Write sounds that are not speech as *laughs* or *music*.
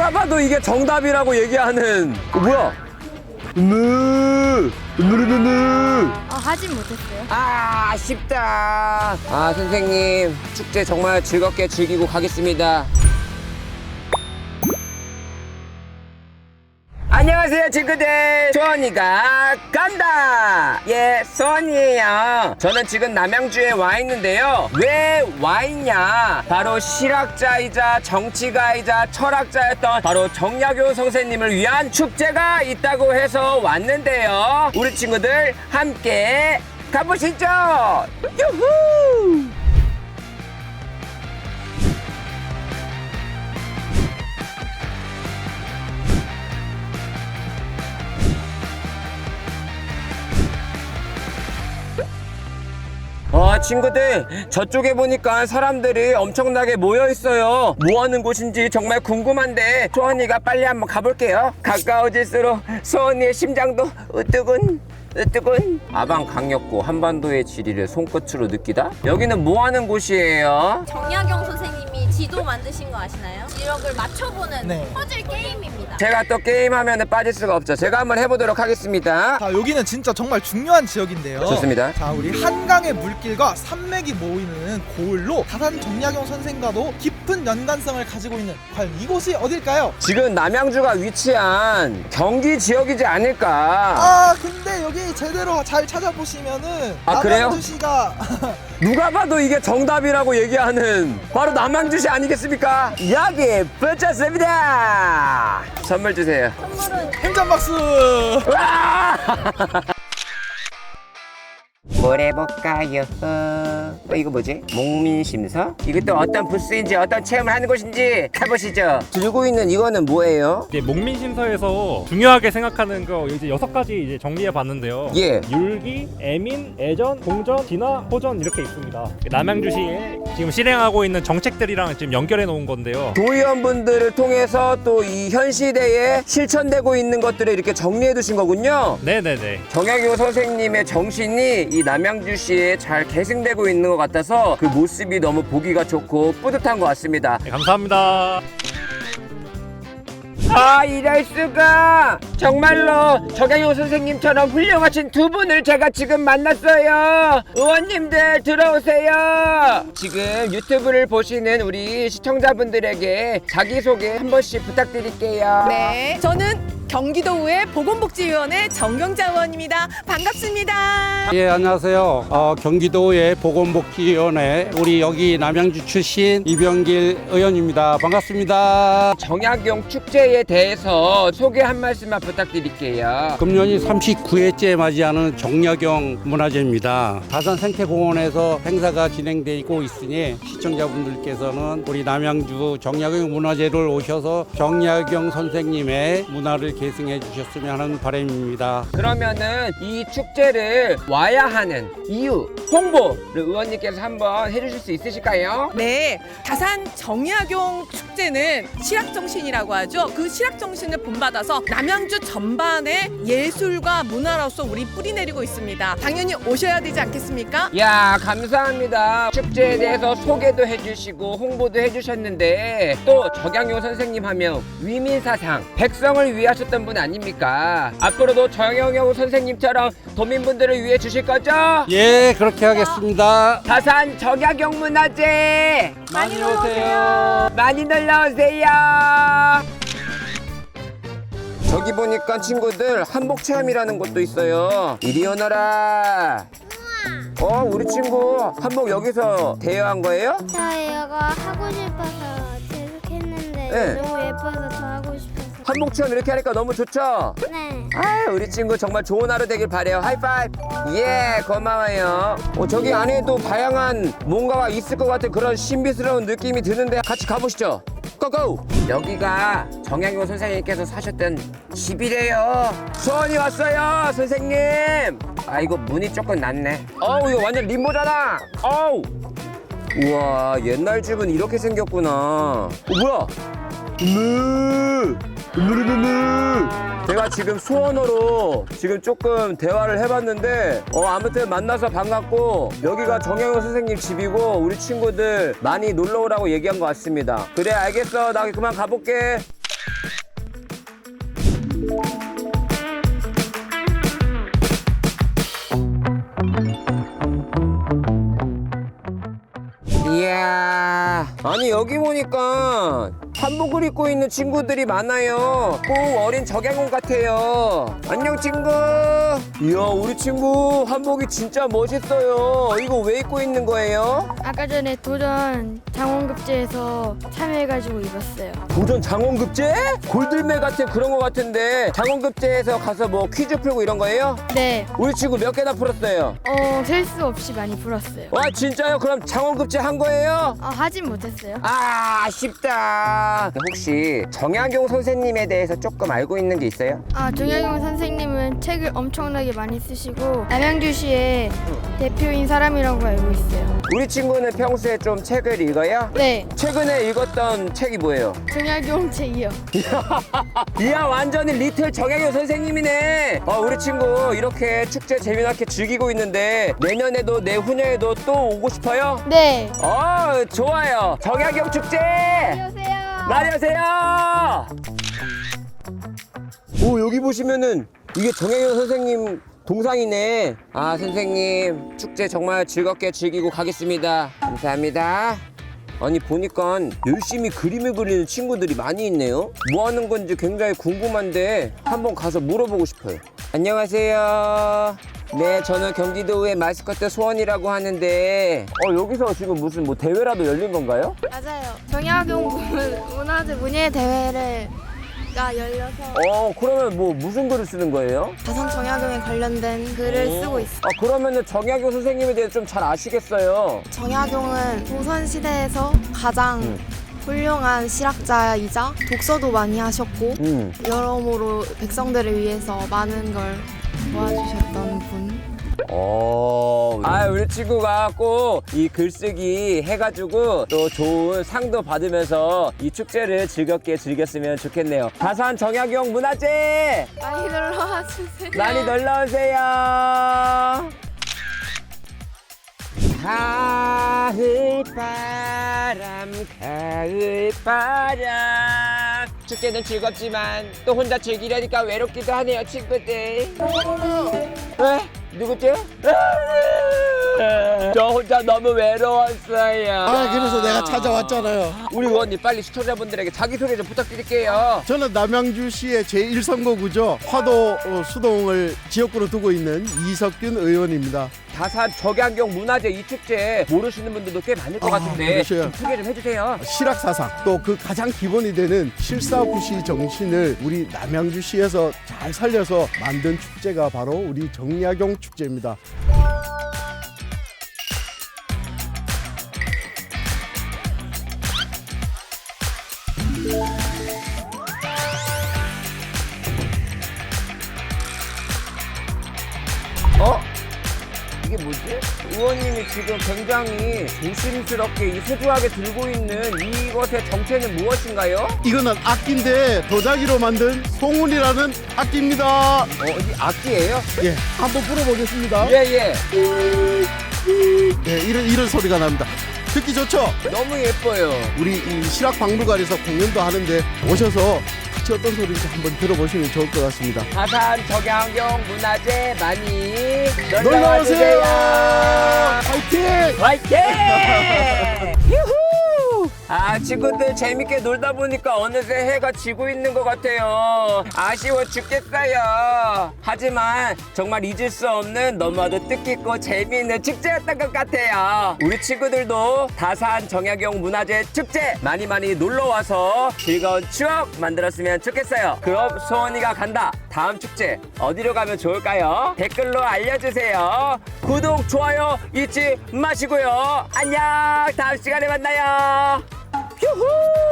누가 봐도 이게 정답이라고 얘기하는 어, 뭐야? 으, 으르르르. 아, 하진 못했어요. 아, 아쉽다. 아, 선생님, 축제 정말 즐겁게 즐기고 가겠습니다. 안녕하세요, 친구들. 소원이가 간다. 예, 소원이에요. 저는 지금 남양주에 와 있는데요. 왜 와 있냐? 바로 실학자이자 정치가이자 철학자였던 바로 정약용 선생님을 위한 축제가 있다고 해서 왔는데요. 우리 친구들 함께 가보시죠. 유후! 친구들 저쪽에 보니까 사람들이 엄청나게 모여 있어요. 뭐 하는 곳인지 정말 궁금한데 소원이가 빨리 한번 가볼게요. 가까워질수록 소원이의 심장도 으뜨군 으뜨군 아방 강력구 한반도의 지리를 손끝으로 느끼다? 여기는 뭐 하는 곳이에요? 정약용 선생님이 지도 만드신 거 아시나요? 지역을 맞춰보는 네. 퍼즐 게임입니다. 제가 또 게임하면 빠질 수가 없죠 제가 한번 해보도록 하겠습니다 자 여기는 진짜 정말 중요한 지역인데요. 좋습니다. 자 우리 한강의 물길과 산맥이 모이는 고을로 다산 정약용 선생과도 깊은 연관성을 가지고 있는 과연 이곳이 어딜까요? 지금 남양주가 위치한 경기 지역이지 않을까 아 근데 여기 제대로 잘 찾아보시면은 아, 그래요? 남양주시가 *laughs* 누가 봐도 이게 정답이라고 얘기하는 바로 남양주시 아니겠습니까? 여기 붙였습니다. 선물 주세요. 선물은 행전 박수. 와! 뭘 해볼까요? 어, 이거 뭐지? 목민심서? 이것도 어떤 부스인지 어떤 체험을 하는 곳인지 가보시죠. 들고 있는 이거는 뭐예요? 이제 목민심서에서 중요하게 생각하는 거 이제 여섯 가지 이제 정리해 봤는데요. 예. 율기, 애민, 애전, 공전, 진화, 호전 이렇게 있습니다. 남양주시에 지금 실행하고 있는 정책들이랑 지금 연결해 놓은 건데요. 도의원분들을 통해서 또 이 현 시대에 실천되고 있는 것들을 이렇게 정리해 두신 거군요. 네네네. 정약용 선생님의 정신이 이 남 양주시에 잘 계승되고 있는 것 같아서 그 모습이 너무 보기가 좋고 뿌듯한 것 같습니다. 네, 감사합니다. 아 이럴 수가 정말로 정약용 선생님처럼 훌륭하신 두 분을 제가 지금 만났어요 의원님들 들어오세요 지금 유튜브를 보시는 우리 시청자분들에게 자기소개 한 번씩 부탁드릴게요 네, 저는 경기도의회 보건복지위원회 정경자 의원입니다. 반갑습니다. 예, 안녕하세요. 어, 경기도의 보건복지위원회 우리 여기 남양주 출신 이병길 의원입니다. 반갑습니다. 정약용 축제에 대해서 소개 한 말씀만 부탁드릴게요 금년이 39회째 맞이하는 정약용 문화제입니다. 다산 생태공원에서 행사가 진행되고 있으니 시청자분들께서는 우리 남양주 정약용 문화제를 오셔서 정약용 선생님의 문화를 계승해 주셨으면 하는 바람입니다. 그러면은 이 축제를 와야 하는 이유 홍보를 의원님께서 한번 해주실 수 있으실까요? 네, 다산 정약용 축제는 실학정신이라고 하죠. 그 실학정신을 본받아서 남양주 전반에 예술과 문화로서 우리 뿌리 내리고 있습니다. 당연히 오셔야 되지 않겠습니까? 야 감사합니다 축제에 대해서 소개도 해주시고 홍보도 해주셨는데 또 적양용 선생님 하면 위민사상 백성을 위하 셨던 분 아닙니까 앞으로도 적양용 선생님처럼 도민분들을 위해 주실 거죠? 예, 그렇게 하겠습니다. 다산 적양용 문화제 많이 오세요. 많이 놀러 오세요. 저기 보니까 친구들 한복 체험이라는 것도 있어요. 이리 오너라. 어, 우리 친구 한복 여기서 대여한 거예요? 저 이거 하고 싶어서 계속 했는데 네. 너무 예뻐서 더 하고 싶어서 한복 체험 이렇게 하니까 너무 좋죠? 네 아, 우리 친구 정말 좋은 하루 되길 바래요. 하이파이브. 예, 고마워요. 어, 저기 안에도 다양한 뭔가가 있을 것 같은 그런 신비스러운 느낌이 드는데 같이 가보시죠. 고고! 여기가 정양용 선생님께서 사셨던 집이래요. 소원이 왔어요, 선생님. 아, 이거 문이 조금 낮네. 어우, 이거 완전 림보잖아. 어우. 우와, 옛날 집은 이렇게 생겼구나. 어, 뭐야? 으 으르르르. 제가 지금 수원어로 지금 조금 대화를 해봤는데 어 아무튼 만나서 반갑고 여기가 정영훈 선생님 집이고 우리 친구들 많이 놀러 오라고 얘기한 것 같습니다. 그래 알겠어. 나 그만 가볼게. 이야. 아니 여기 보니까 한복을 입고 있는 친구들이 많아요 꼭 어린 적양공 같아요 안녕 친구 이야 우리 친구 한복이 진짜 멋있어요 이거 왜 입고 있는 거예요? 아까 전에 도전 장원급제에서 참여해가지고 입었어요. 도전 장원급제? 골들매 같은 그런 거 같은데 장원급제에서 가서 뭐 퀴즈 풀고 이런 거예요? 네, 우리 친구 몇 개나 풀었어요? 어, 셀 수 없이 많이 불었어요. 와 진짜요? 그럼 장원급제 한 거예요? 어, 하진 못했어요. 아 아쉽다 혹시 정약용 선생님에 대해서 조금 알고 있는 게 있어요? 아, 정약용 선생님은 책을 엄청나게 많이 쓰시고 남양주시의 대표인 사람이라고 알고 있어요. 우리 친구는 평소에 좀 책을 읽어요? 네, 최근에 읽었던 책이 뭐예요? 정약용 책이요. *laughs* 이야 완전히 리틀 정약용 선생님이네 어, 우리 친구 이렇게 축제 재미나게 즐기고 있는데 내년에도 내후년에도 또 오고 싶어요? 네. 어 좋아요 정약용 축제 안녕하세요. 오세요. 오 여기 보시면은 이게 정혜연 선생님 동상이네. 아 선생님 축제 정말 즐겁게 즐기고 가겠습니다. 감사합니다. 아니 보니까 열심히 그림을 그리는 친구들이 많이 있네요. 뭐 하는 건지 굉장히 궁금한데 한번 가서 물어보고 싶어요. 안녕하세요 네 저는 경기도의 마스코트 소원이라고 하는데 어 여기서 지금 무슨 뭐 대회라도 열린 건가요? 맞아요. 정약용 문화재 문예 대회를가 열려서 어 그러면 뭐 무슨 글을 쓰는 거예요? 자선 정약용에 관련된 글을 쓰고 있어요. 아 그러면은 정약용 선생님에 대해서 좀잘 아시겠어요? 정약용은 조선 시대에서 가장 음. 훌륭한 실학자이자 독서도 많이 하셨고 음. 여러모로 백성들을 위해서 많은 걸 도와주셨던 분. 어. 아 우리 친구가 꼭 이 글쓰기 해가지고 또 좋은 상도 받으면서 이 축제를 즐겁게 즐겼으면 좋겠네요. 다산 정약용 문화제 많이 놀러 와 주세요. 많이 놀러 오세요. 가을 바람 가을 바람 축제는 즐겁지만 또 혼자 즐기려니까 외롭기도 하네요 친구들 왜? 누구죠? 저 혼자 너무 외로웠어요 아 그래서 내가 찾아왔잖아요. 우리 의원님 빨리 시청자분들에게 자기소개 좀 부탁드릴게요 저는 남양주시의 제1선거구죠. 화도 어, 수동을 지역구로 두고 있는 이석균 의원입니다. 다산 적양경 문화제 이 축제 모르시는 분들도 꽤 많을 것 아, 같은데 모르셔요. 좀 소개 좀 해주세요 실학사상 또 그 가장 기본이 되는 실사구시 정신을 우리 남양주시에서 잘 살려서 만든 축제가 바로 우리 정약용 축제입니다. 의원님이 지금 굉장히 조심스럽게 이 소중하게 들고 있는 이것의 정체는 무엇인가요? 이거는 악기인데 도자기로 만든 송운이라는 악기입니다. 어, 이 악기예요? 예, 한번 불어보겠습니다. 예예 네, 이런 이런 소리가 납니다. 듣기 좋죠? 너무 예뻐요 우리 이 실학 박물관에서 공연도 하는데 오셔서 같이 어떤 소리인지 한번 들어보시면 좋을 것 같습니다. 다산 적양경 문화제 많이 놀러 놀러와 오세요. 주세요 파이팅! 화이팅! *laughs* 유후! 아 친구들 재밌게 놀다 보니까 어느새 해가 지고 있는 것 같아요. 아쉬워 죽겠어요. 하지만 정말 잊을 수 없는 너무나도 뜻깊고 재미있는 축제였던 것 같아요. 우리 친구들도 다산 정약용 문화재 축제 많이 많이 놀러와서 즐거운 추억 만들었으면 좋겠어요. 그럼 소원이가 간다. 다음 축제 어디로 가면 좋을까요? 댓글로 알려주세요. 구독 좋아요 잊지 마시고요. 안녕. 다음 시간에 만나요 Yoo-hoo!